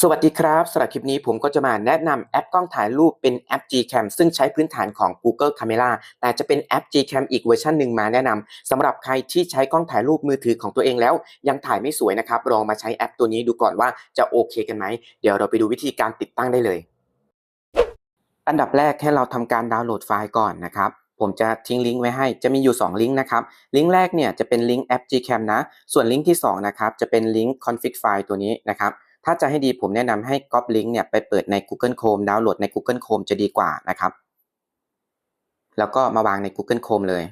สวัสดีครับสำหรับคลิปนี้ผมก็จะมาแนะนำแอปกล้องถ่ายรูปเป็นแอป Gcam ซึ่งใช้พื้นฐานของ Google Camera แต่จะเป็นแอป Gcam อีกเวอร์ชันหนึ่งมาแนะนำสำหรับใครที่ใช้กล้องถ่ายรูปมือถือของตัวเองแล้ว ยังถ่ายไม่สวยนะครับลองมาใช้แอปตัวนี้ดูก่อนว่าจะโอเคกันไหม เดี๋ยวเราไปดูวิธีการติดตั้งได้เลย อันดับแรกให้เราทำการดาวน์โหลดไฟล์ก่อนนะครับผมจะทิ้งลิงก์ไว้ให้ จะมีอยู่ 2 ลิงก์นะครับ ลิงก์แรกเนี่ยจะเป็นลิงก์แอป Gcam นะ ส่วนลิงก์ที่ 2 นะครับ จะเป็นลิงก์ config file ตัวนี้นะครับ ถ้าจะให้ดีผมแนะนำให้ copy link เนี่ยไปเปิดใน Google Chrome ดาวน์โหลดใน Google Chrome จะดีกว่านะครับ แล้วก็มาวางใน Google Chrome เลย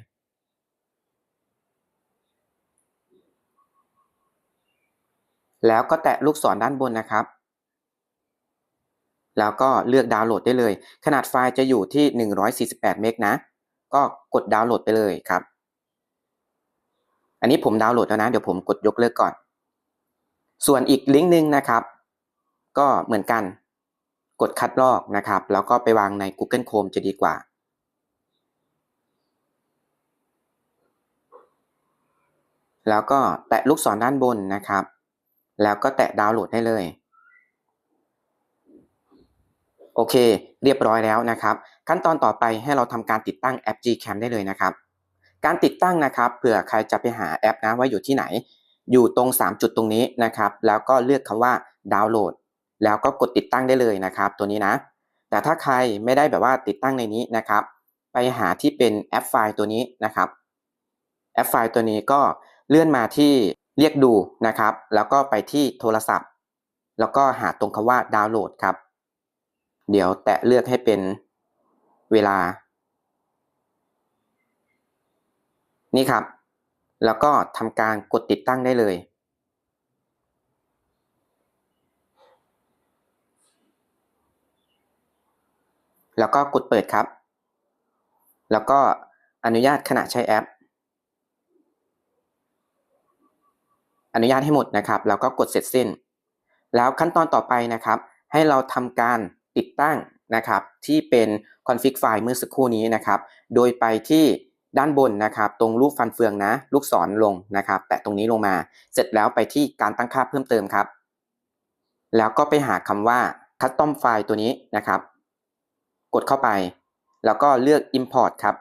แล้วก็แตะลูกศรด้านบนนะครับ แล้วก็เลือกดาวน์โหลดได้เลย ขนาดไฟล์จะอยู่ที่ 148 เมกนะ ก็กดดาวน์โหลดไปเลยครับ อันนี้ผมดาวน์โหลดแล้วนะ เดี๋ยวผมกดยกเลิกก่อน ส่วนอีกลิงก์หนึ่งนะครับ ก็เหมือนกัน กดคัดลอกนะครับ แล้วก็ไปวางใน Google Chrome จะดีกว่า แล้วก็แตะลูกศรด้านบนนะครับ แล้วก็แตะดาวน์โหลดได้เลย โอเค เรียบร้อยแล้วนะครับ ขั้นตอนต่อไปให้เราทำการติดตั้งแอป Gcam ได้เลยนะครับ การติดตั้งนะครับเผื่อใครจะไปหาแอปนะว่าอยู่ที่ไหน อยู่ตรง 3 จุดตรงนี้นะครับ แล้วก็เลือกคำว่าดาวน์โหลด แล้วก็กดติดตั้งได้เลยนะครับ ตัวนี้นะ แต่ถ้าใครไม่ได้แบบว่าติดตั้งในนี้นะครับ ไปหาที่เป็นแอปไฟล์ตัวนี้นะครับ แอปไฟล์ตัวนี้ก็เลื่อนมาที่เรียกดูนะครับ แล้วก็ไปที่โทรศัพท์ แล้วก็หาตรงคำว่าดาวน์โหลดครับ เดี๋ยวแตะเลือกให้เป็นเวลา นี่ครับ แล้วก็ทำการกดติดตั้งได้เลย แล้วก็กดเปิดครับ แล้วก็อนุญาตขณะใช้แอป อนุญาตให้หมดนะครับ แล้วก็กดเสร็จสิ้น แล้วขั้นตอนต่อไปนะครับ ให้เราทำการติดตั้งนะครับที่เป็น config file เมื่อสักครู่นี้นะครับ โดยไปที่ ด้านบนนะครับ ตรงรูปฟันเฟืองนะ ลูกศรลงนะครับ แตะตรงนี้ลงมา เสร็จแล้วไปที่การตั้งค่าเพิ่มเติมครับ แล้วก็ไปหาคำว่า custom file ตัวนี้นะครับ กดเข้าไป แล้วก็เลือก import ครับ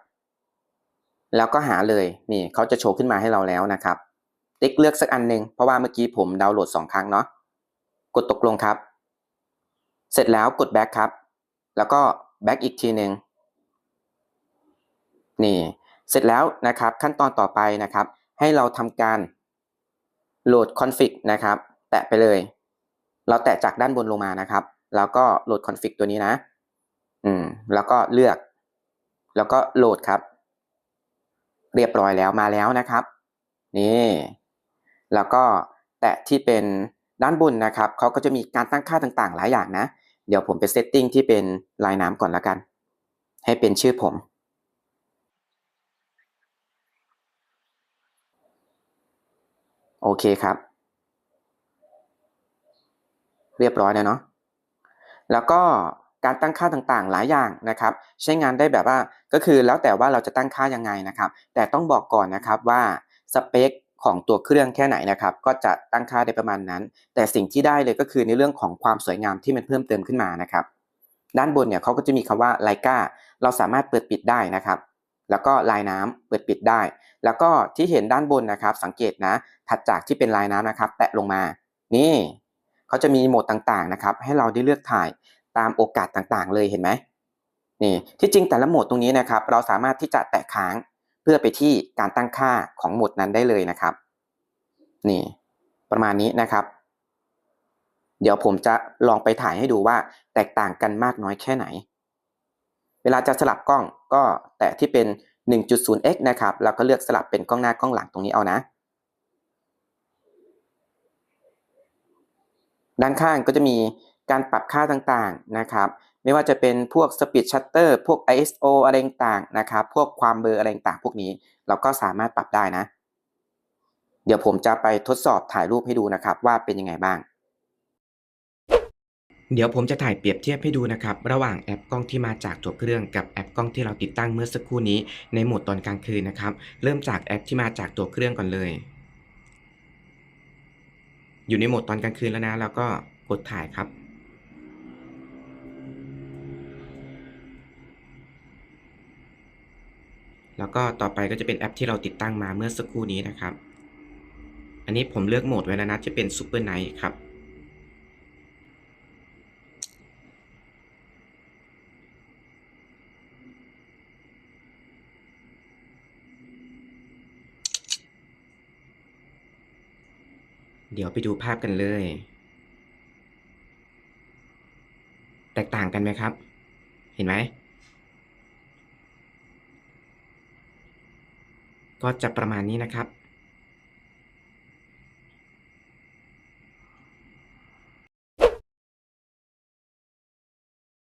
แล้วก็หาเลย นี่เขาจะโชว์ขึ้นมาให้เราแล้วนะครับ ติ๊กเลือกสักอันหนึ่งเพราะว่าเมื่อกี้ผมดาวน์โหลด 2 ครั้งเนาะ กดตกลงครับ เสร็จแล้วกด back ครับ แล้วก็ back อีกทีหนึ่งนี่ เสร็จแล้วนะครับขั้นตอนต่อไปนะครับ ให้เราทำการโหลด config นะครับ แตะไปเลย เราแตะจากด้านบนลงมานะครับ แล้วก็โหลด config ตัวนี้นะ อืม แล้วก็เลือก แล้วก็โหลดครับ เรียบร้อยแล้วมาแล้วนะครับ นี่ แล้วก็แตะที่เป็นด้านบนนะครับ เขาก็จะมีการตั้งค่าต่างๆ หลายอย่างนะ เดี๋ยวผมไปเซตติ้งที่เป็นลายน้ำก่อนละกัน ให้เป็นชื่อผม โอเคครับ เรียบร้อยแล้วเนาะแล้วก็การตั้งค่าต่างๆ หลายอย่างนะครับ ใช้งานได้แบบว่าก็คือแล้วแต่ว่าเราจะตั้งค่ายังไงนะครับ แต่ต้องบอกก่อนนะครับว่าสเปคของตัวเครื่องแค่ไหนนะครับ ก็จะตั้งค่าได้ประมาณนั้น แต่สิ่งที่ได้เลยก็คือในเรื่องของความสวยงามที่มันเพิ่มเติมขึ้นมานะครับ ด้านบนเนี่ยเขาก็จะมีคำว่าไลกาเราสามารถเปิดปิดได้นะครับ แล้วก็ลายน้ำเปิดปิดได้ แล้วก็ที่เห็นด้านบนนะครับ สังเกตนะถัดจากที่เป็นลายน้ำนะครับ แตะลงมา นี่เขาจะมีโหมดต่างๆนะครับ ให้เราได้เลือกถ่ายตามโอกาสต่างๆ เลยเห็นไหมนี่ที่จริงแต่ละโหมดตรงนี้นะครับ เราสามารถที่จะแตะค้างเพื่อไปที่การตั้งค่าของโหมดนั้นได้เลยนะครับ นี่ ประมาณนี้นะครับ เดี๋ยวผมจะลองไปถ่ายให้ดูว่าแตกต่างกันมากน้อยแค่ไหน เวลาจะสลับกล้องก็แตะที่เป็น 1.0x นะครับแล้วก็เลือกสลับเป็นกล้องหน้ากล้องหลังตรงนี้เอานะ ด้านข้างก็จะมีการปรับค่าต่างๆนะครับ ไม่ว่าจะเป็นพวก Speed Shutter พวก ISO อะไรต่างๆนะครับ พวกความเบลออะไรต่างๆพวกนี้ เราก็สามารถปรับได้นะ เดี๋ยวผมจะไปทดสอบถ่ายรูปให้ดูนะครับว่าเป็นยังไงบ้าง เดี๋ยวผมจะถ่ายเปรียบเทียบให้ดูนะครับ ระหว่างแอปกล้องที่มาจากตัวเครื่องกับแอปกล้องที่เราติดตั้งเมื่อสักครู่นี้ในโหมดตอนกลางคืนนะครับ เริ่มจากแอปที่มาจากตัวเครื่องก่อนเลย อยู่ในโหมดตอนกลางคืนแล้วนะ แล้วก็กดถ่ายครับ แล้วก็ต่อไปก็จะเป็นแอปที่เราติดตั้งมาเมื่อสักครู่นี้นะครับ อันนี้ผมเลือกโหมดไว้แล้วนะจะเป็นซูเปอร์ไนท์ครับ เดี๋ยวไปดูภาพกันเลย แตกต่างกันไหมครับ เห็นไหม ก็จะประมาณนี้นะครับ